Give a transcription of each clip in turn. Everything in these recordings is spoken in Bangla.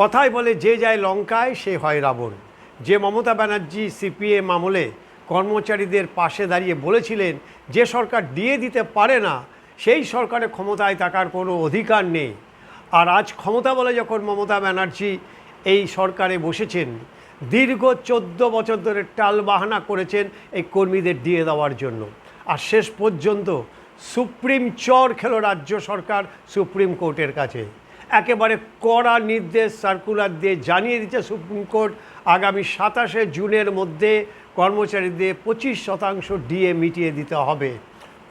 কথায় বলে যে যায় লঙ্কায়, সে হয় রাবণ। যে মমতা ব্যানার্জি সিপিএম আমলে কর্মচারীদের পাশে দাঁড়িয়ে বলেছিলেন যে সরকার দিয়ে দিতে পারে না, সেই সরকারের ক্ষমতায় থাকার কোনো অধিকার নেই। আর আজ ক্ষমতা বলে যখন মমতা ব্যানার্জি এই সরকারে বসেছেন, দীর্ঘ চোদ্দ বছর ধরে টাল বাহানা করেছেন এই কর্মীদের দিয়ে দেওয়ার জন্য। আর শেষ পর্যন্ত সুপ্রিম চর খেলো রাজ্য সরকার সুপ্রিম কোর্টের কাছে। একেবারে কড়া নির্দেশ সার্কুলার দিয়ে জানিয়ে দিচ্ছে সুপ্রিম কোর্ট। আগামী সাতাশে জুনের মধ্যে কর্মচারীদের পঁচিশ শতাংশ ডিএ মিটিয়ে দিতে হবে।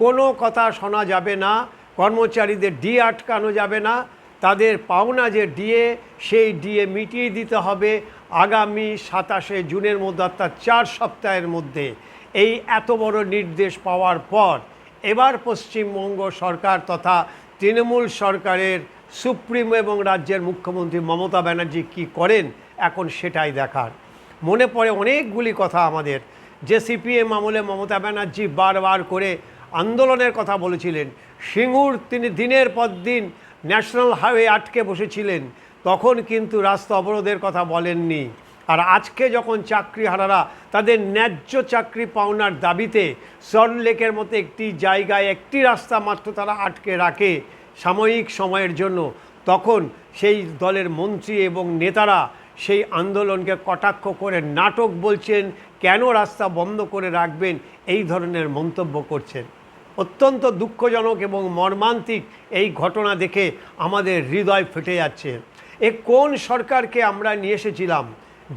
কোনো কথা শোনা যাবে না, কর্মচারীদের ডি আটকানো যাবে না, তাদের পাওনা যে ডিএ, সেই ডিএ মিটিয়ে দিতে হবে আগামী সাতাশে জুনের মধ্যে, অর্থাৎ চার সপ্তাহের মধ্যে। এই এত বড় নির্দেশ পাওয়ার পর, এবার পশ্চিমবঙ্গ সরকার তথা তৃণমূল সরকারের সুপ্রিম এবং রাজ্যের মুখ্যমন্ত্রী মমতা ব্যানার্জি কি করেন এখন সেটাই দেখার। মনে পড়ে অনেকগুলি কথা আমাদের। যে সিপিএম আমলে মমতা ব্যানার্জি বারবার করে আন্দোলনের কথা বলেছিলেন। সিঙ্গুর তিনি দিনের পর দিন ন্যাশনাল হাইওয়ে আটকে বসেছিলেন। তখন কিন্তু রাস্তা অবরোধের কথা বলেননি। আর আজকে যখন চাকরিহারারা তাদের ন্যায্য চাকরি পাওনার দাবিতে সল্টলেকের মতো একটি জায়গায় একটি রাস্তা মাত্র তারা আটকে রাখে সাময়িক সময়ের জন্য, তখন সেই দলের মন্ত্রী এবং নেতারা সেই আন্দোলনকে কটাক্ষ করে নাটক বলছেন, কেন রাস্তা বন্ধ করে রাখবেন, এই ধরনের মন্তব্য করছেন। অত্যন্ত দুঃখজনক এবং মর্মান্তিক এই ঘটনা দেখে আমাদের হৃদয় ফেটে যাচ্ছে। এ কোন সরকারকে আমরা নিয়ে এসেছিলাম?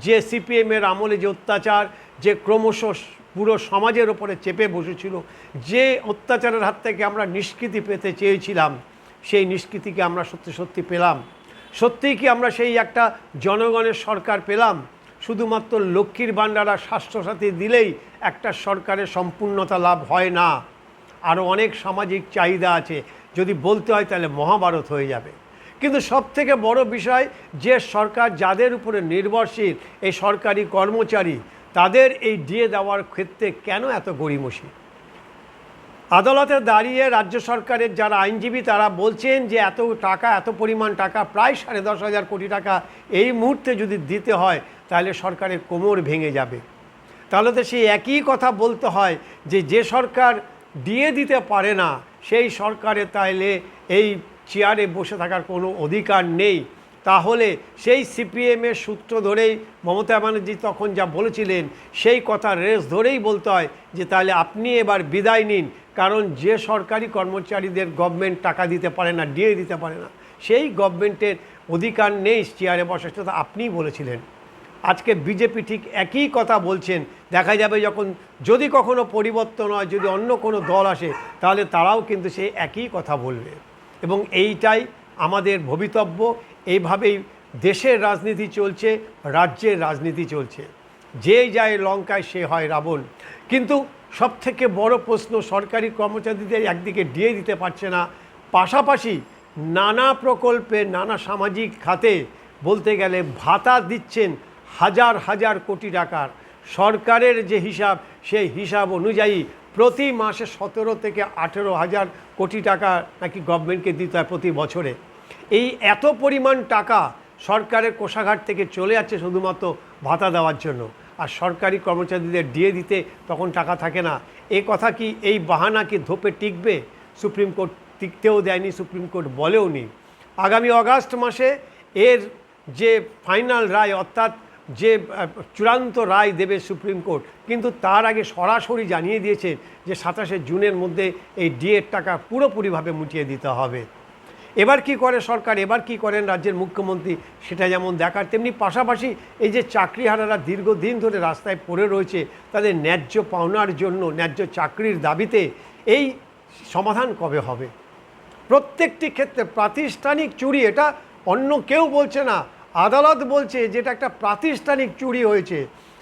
যে সিপিএমের আমলে যে অত্যাচার, যে ক্রমশ পুরো সমাজের ওপরে চেপে বসেছিল, যে অত্যাচারের হাত থেকে আমরা নিষ্কৃতি পেতে চেয়েছিলাম সেই নিষ্কৃতিকে আমরা সত্যি সত্যি পেলাম। সত্যিই কি আমরা সেই একটা জনগণের সরকার পেলাম? শুধুমাত্র লক্ষ্মীর ভাণ্ডারা স্বাস্থ্যসাথী দিলেই একটা সরকারের সম্পূর্ণতা লাভ হয় না। আরও অনেক সামাজিক চাহিদা আছে। যদি বলতে হয় তাহলে মহাভারত হয়ে যাবে। কিন্তু সব থেকে বড় বিষয়, যে সরকার যাদের উপরে নির্ভরশীল, এই সরকারি কর্মচারী, তাদের এই দিয়ে দেওয়ার ক্ষেত্রে কেন এত গড়িমসি? আদালতে দাঁড়িয়ে রাজ্য সরকারের যারা আইনজীবী, তারা বলছেন যে এত টাকা, এত পরিমাণ টাকা, প্রায় সাড়ে দশ হাজার কোটি টাকা এই মুহূর্তে যদি দিতে হয়, তাহলে সরকারের কোমর ভেঙে যাবে। তাহলে তো সেই একই কথা বলতে হয় যে যে সরকার দিয়ে দিতে পারে না, সেই সরকারে তাইলে এই চেয়ারে বসে থাকার কোনো অধিকার নেই। তাহলে সেই সিপিএমের সূত্র ধরেই মমতা ব্যানার্জি তখন যা বলেছিলেন, সেই কথা রেস ধরেই বলতে হয় যে তাহলে আপনি এবার বিদায় নিন কারণ যে সরকারি কর্মচারীদের গভর্নমেন্ট টাকা দিতে পারে না ডিএ দিতে পারে না, সেই গভর্নমেন্টের অধিকার নেই চেয়ারে বসে। সেটা আপনিই বলেছিলেন। আজকে বিজেপি ঠিক একই কথা বলছেন। দেখা যাবে যখন যদি কখনো পরিবর্তন হয়, যদি অন্য কোনো দল আসে, তাহলে তারাও কিন্তু সেই একই কথা বলবে। এবং এইটাই আমাদের ভবিতব্য। এইভাবেই দেশের রাজনীতি চলছে, রাজ্যের রাজনীতি চলছে। যে যায় লঙ্কায় সে হয় রাবণ। কিন্তু সবথেকে বড় প্রশ্ন সরকারি কর্মচারীদের একদিকে দিয়ে দিতে পারছে না। পাশাপাশি নানা প্রকল্পে, নানা সামাজিক খাতে বলতে গেলে ভাতা দিচ্ছেন হাজার হাজার কোটি টাকার। সরকারের যে হিসাব, সেই হিসাব অনুযায়ী প্রতি মাসে সতেরো থেকে আঠেরো হাজার কোটি টাকা নাকি গভর্নমেন্টকে দিতে হয় প্রতি বছরে। এই এত পরিমাণ টাকা সরকারের কোষাঘাট থেকে চলে যাচ্ছে শুধুমাত্র ভাতা দেওয়ার জন্য। আর সরকারি কর্মচারীদের দিয়ে দিতে তখন টাকা থাকে না। এ কথা কি এই বাহানা কি ধোপে টিকবে? সুপ্রিম কোর্ট টিকতেও দেয়নি, সুপ্রিম কোর্ট বলেও নি আগামী অগাস্ট মাসে এর যে ফাইনাল রায় অর্থাৎ যে চূড়ান্ত রায় দেবে সুপ্রিম কোর্ট, কিন্তু তার আগে সরাসরি জানিয়ে দিয়েছে যে সাতাশে জুনের মধ্যে এই ডিএর টাকা পুরোপুরিভাবে মুটিয়ে দিতে হবে। এবার কি করে সরকার, এবার কি করেন রাজ্যের মুখ্যমন্ত্রী, সেটা যেমন দেখার, তেমনি পাশাপাশি এই যে চাকরিহারারা দীর্ঘদিন ধরে রাস্তায় পড়ে রয়েছে, তাদের ন্যায্য পাওনার জন্য, ন্যায্য চাকরির দাবিতে এই সমাধান কবে হবে? প্রত্যেকটি ক্ষেত্রে প্রাতিষ্ঠানিক চুরি, এটা অন্য কেউ বলছে না, আদালত বলছে যেটা একটা প্রাতিষ্ঠানিক চুরি হয়েছে।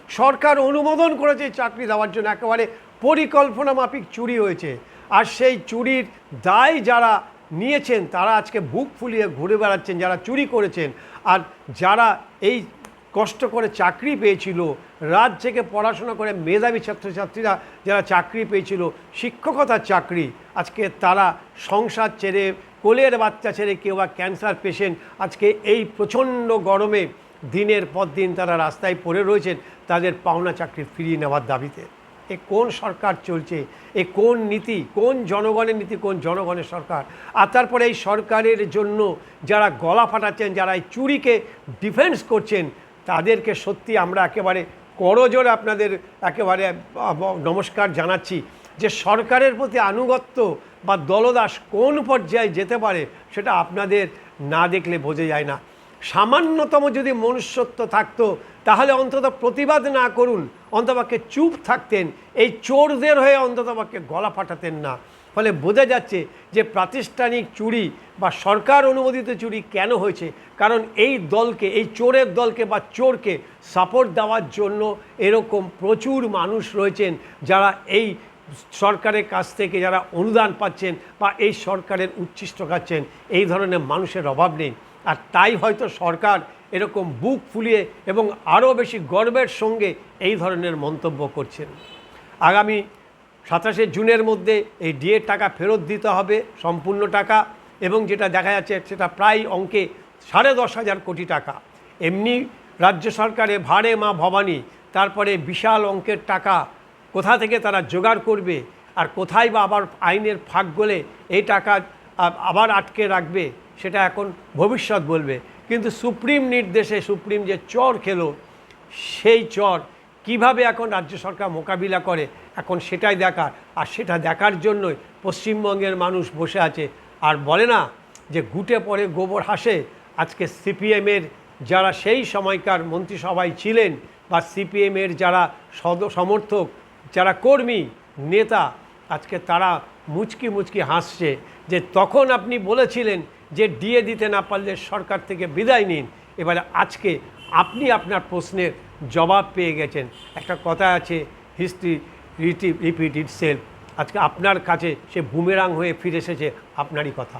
সরকার অনুমোদন করেছে চাকরি দেওয়ার জন্য, একেবারে পরিকল্পনা মাফিক চুরি হয়েছে। আর সেই চুরির দায় যারা নিয়েছেন, তারা আজকে বুক ফুলিয়ে ঘুরে বেড়াচ্ছেন, যারা চুরি করেছেন। আর যারা এই কষ্ট করে চাকরি পেয়েছিল, রাত থেকে পড়াশোনা করে মেধাবী ছাত্রছাত্রীরা যারা চাকরি পেয়েছিল, শিক্ষকতার চাকরি, আজকে তারা সংসার ছেড়ে, কোলের বাচ্চা ছেড়ে কেউ বা ক্যান্সার পেশেন্ট, আজকে এই প্রচণ্ড গরমে দিনের পর দিন তারা রাস্তায় পড়ে রয়েছেন, তাদের পাওনা চাকরি ফিরিয়ে নেওয়ার দাবিতে। এ কোন সরকার চলছে? এ কোন নীতি? কোন জনগণের নীতি? কোন জনগণের সরকার? আর তারপরে এই সরকারের জন্য যারা গলা ফাটাচ্ছেন, যারা এই চুরিকে ডিফেন্স করছেন, তাদেরকে সত্যি আমরা একেবারে করজোরে আপনাদের একেবারে নমস্কার জানাচ্ছি যে সরকারের প্রতি আনুগত্য বা দলদাস কোন পর্যায়ে যেতে পারে সেটা আপনাদের না দেখলে বোঝা যায় না। সামান্যতম যদি মনুষ্যত্ব থাকতো তাহলে অন্তত প্রতিবাদ না করুন অন্তপাকে চুপ থাকতেন, এই চোরদের হয়ে অন্ততপক্ষে গলা ফাটাতেন না। ফলে বোঝা যাচ্ছে যে প্রাতিষ্ঠানিক চুরি বা সরকার অনুমোদিত চুরি কেন হয়েছে, কারণ এই দলকে, এই চোরের দলকে বা চোরকে সাপোর্ট দেওয়ার জন্য এরকম প্রচুর মানুষ রয়েছেন যারা এই সরকারের কাছ থেকে যারা অনুদান পাচ্ছেন বা এই সরকারের উচ্ছিষ্ট খাচ্ছেন। এই ধরনের মানুষের অভাব নেই। আর তাই হয়তো সরকার এরকম বুক ফুলিয়ে এবং আরও বেশি গর্বের সঙ্গে এই ধরনের মন্তব্য করছেন। আগামী সাতাশে জুনের মধ্যে এই ডিএর টাকা ফেরত দিতে হবে, সম্পূর্ণ টাকা, এবং যেটা দেখা যাচ্ছে সেটা প্রায় অঙ্কে সাড়ে দশ হাজার কোটি টাকা। এমনি রাজ্য সরকারে ভাড়ে মা ভবানী, তারপরে বিশাল অঙ্কের টাকা, কোথা থেকে তারা জোগাড় করবে আর কোথায় বা আবার আইনের ফাঁক গলে এই টাকা আবার আটকে রাখবে, সেটা এখন ভবিষ্যৎ বলবে। কিন্তু সুপ্রিম নির্দেশে সুপ্রিম যে চর খেলো, সেই চর কীভাবে এখন রাজ্য সরকার মোকাবিলা করে, এখন সেটাই দেখার। আর সেটা দেখার জন্যই পশ্চিমবঙ্গের মানুষ বসে আছে। আর বলে না যে গুটে পড়ে গোবর হাসে, আজকে সিপিএমের যারা সেই সময়কার মন্ত্রিসভায় ছিলেন বা সিপিএমের যারা সদ, সমর্থক, যারা কর্মী, নেতা, আজকে তারা মুচকি মুচকি হাসছে যে তখন আপনি বলেছিলেন যে ডিএ দিতে না পারলে সরকার থেকে বিদায় নিন। এবারে আজকে আপনি আপনার প্রশ্নের জবাব পেয়ে গেছেন। একটা কথা আছে হিস্ট্রি রিপিট ইট সেলফ আজকে আপনার কাছে সে বুমেরাং হয়ে ফিরে এসেছে, আপনারই কথা।